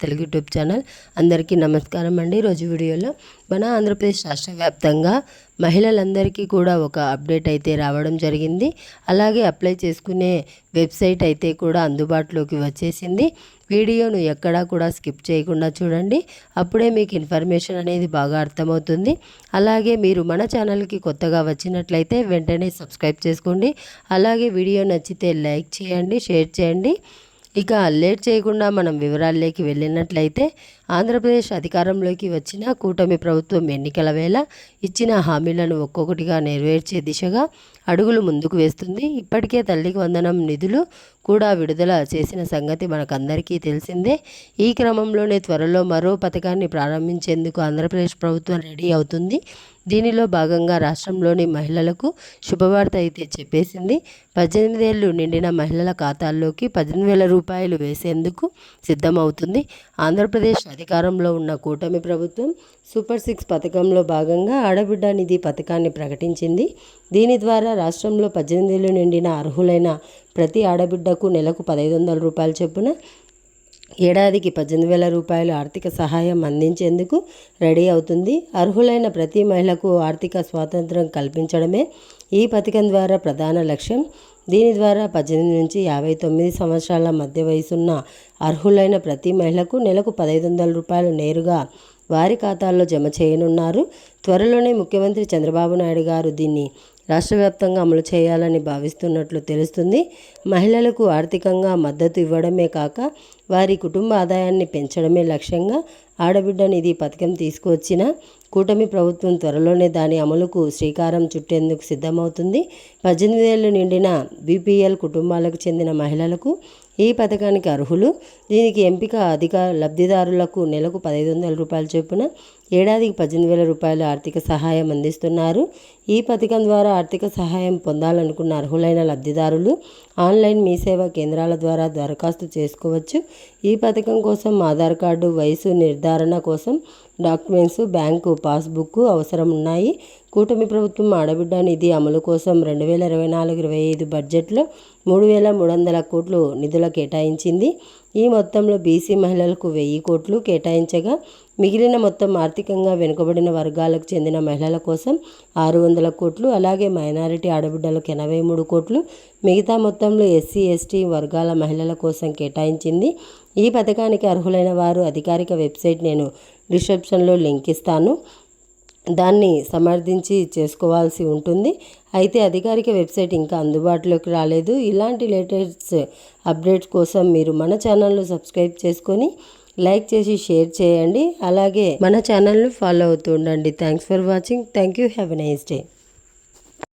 Telugu YouTube channel. అందరికీ నమస్కారం అండి. రోజు వీడియోలో మన ఆంధ్రప్రదేశ్ రాష్ట్ర వ్యాప్తంగా మహిళలందరికీ కూడా ఒక అప్డేట్ అయితే రావడం జరిగింది. అలాగే అప్లై చేసుకునే వెబ్సైట్ అయితే కూడా అందుబాటులోకి వచ్చేసింది. వీడియోను ఎక్కడా కూడా స్కిప్ చేయకుండా చూడండి. అప్పుడే మీకు ఇన్ఫర్మేషన్ అనేది బాగా అర్థమవుతుంది. అలాగే మీరు మన ఛానల్కి కొత్తగా వచ్చినట్లయితే వెంటనే సబ్స్క్రైబ్ చేసుకోండి. అలాగే వీడియో నచ్చితే లైక్ చేయండి షేర్ చేయండి. ఇక లేట్ చేయకుండా మనం వివరాల్లోకి వెళ్ళినట్లయితే ఆంధ్రప్రదేశ్ అధికారంలోకి వచ్చిన కూటమి ప్రభుత్వం ఎన్నికల వేళ ఇచ్చిన హామీలను ఒక్కొక్కటిగా నెరవేర్చే దిశగా అడుగులు ముందుకు వేస్తుంది. ఇప్పటికే తల్లికి వందనం నిధులు కూడా విడుదల చేసిన సంగతి మనకందరికీ తెలిసిందే. ఈ క్రమంలోనే త్వరలో మరో పథకాన్ని ప్రారంభించేందుకు ఆంధ్రప్రదేశ్ ప్రభుత్వం రెడీ అవుతుంది. దీనిలో భాగంగా రాష్ట్రంలోని మహిళలకు శుభవార్త అయితే చెప్పేసింది. పద్దెనిమిదేళ్ళు నిండిన మహిళల ఖాతాల్లోకి పద్దెనిమిది వేల రూపాయలు వేసేందుకు సిద్ధమవుతుంది. ఆంధ్రప్రదేశ్ అధికారంలో ఉన్న కూటమి ప్రభుత్వం సూపర్ సిక్స్ పథకంలో భాగంగా ఆడబిడ్డ నిధి పథకాన్ని ప్రకటించింది. దీని ద్వారా రాష్ట్రంలో పద్దెనిమిదిలో నిండిన అర్హులైన ప్రతి ఆడబిడ్డకు నెలకు పదహైదు వందల రూపాయల చొప్పున ఏడాదికి పద్దెనిమిది వేల రూపాయలు ఆర్థిక సహాయం అందించేందుకు రెడీ అవుతుంది. అర్హులైన ప్రతి మహిళకు ఆర్థిక స్వాతంత్రం కల్పించడమే ఈ పథకం ద్వారా ప్రధాన లక్ష్యం. దీని ద్వారా పద్దెనిమిది నుంచి యాభై తొమ్మిది సంవత్సరాల మధ్య వయసున్న అర్హులైన ప్రతి మహిళకు నెలకు పదహైదు వందల రూపాయలు నేరుగా వారి ఖాతాల్లో జమ చేయనున్నారు. త్వరలోనే ముఖ్యమంత్రి చంద్రబాబు నాయుడు గారు దీన్ని రాష్ట్ర వ్యాప్తంగా అమలు చేయాలని భావిస్తున్నట్లు తెలుస్తుంది. మహిళలకు ఆర్థికంగా మద్దతు ఇవ్వడమే కాక వారి కుటుంబ ఆదాయాన్ని పెంచడమే లక్ష్యంగా ఆడబిడ్డ నిధి పథకం తీసుకువచ్చిన కూటమి ప్రభుత్వం త్వరలోనే దాని అమలుకు శ్రీకారం చుట్టేందుకు సిద్ధమవుతుంది. పద్దెనిమిదేళ్ళు నిండిన బీపీఎల్ కుటుంబాలకు చెందిన మహిళలకు ఈ పథకానికి అర్హులు. దీనికి ఎంపిక అధిక లబ్ధిదారులకు నెలకు పదహైదు వందల రూపాయల చొప్పున ఏడాదికి పద్దెనిమిది వేల రూపాయల ఆర్థిక సహాయం అందిస్తున్నారు. ఈ పథకం ద్వారా ఆర్థిక సహాయం పొందాలనుకున్న అర్హులైన లబ్ధిదారులు ఆన్లైన్ మీ సేవా కేంద్రాల ద్వారా దరఖాస్తు చేసుకోవచ్చు. ఈ పథకం కోసం ఆధార్ కార్డు వయసు నిర్ధారణ కోసం డాక్యుమెంట్స్ బ్యాంకు పాస్బుక్ అవసరం ఉన్నాయి కూటమి ప్రభుత్వం ఆడబిడ్డ నిధి అమలు కోసం రెండు వేల ఇరవై నాలుగు ఇరవై ఐదు బడ్జెట్లో మూడు వేల మూడు వందల కోట్లు నిధుల కేటాయించింది. ఈ మొత్తంలో బీసీ మహిళలకు వెయ్యి కోట్లు కేటాయించగా మిగిలిన మొత్తం ఆర్థికంగా వెనుకబడిన వర్గాలకు చెందిన మహిళల కోసం ఆరు వందల కోట్లు అలాగే మైనారిటీ ఆడబిడ్డలకు ఎనభై మూడు కోట్లు మిగతా మొత్తంలో ఎస్సీ ఎస్టీ వర్గాల మహిళల కోసం కేటాయించింది. ఈ పథకానికి అర్హులైన వారు అధికారిక వెబ్సైట్ నేను డిస్క్రిప్షన్లో లింక్ ఇస్తాను. దాన్ని సమర్థించి చేసుకోవాల్సి ఉంటుంది. అయితే అధికారిక వెబ్సైట్ ఇంకా అందుబాటులోకి రాలేదు. ఇలాంటి లేటెస్ట్ అప్డేట్స్ కోసం మీరు మన ఛానల్ను సబ్స్క్రైబ్ చేసుకొని లైక్ చేసి షేర్ చేయండి. అలాగే మన ఛానల్ను ఫాలో అవుతూ ఉండండి. Thanks for watching. Thank you have a nice day.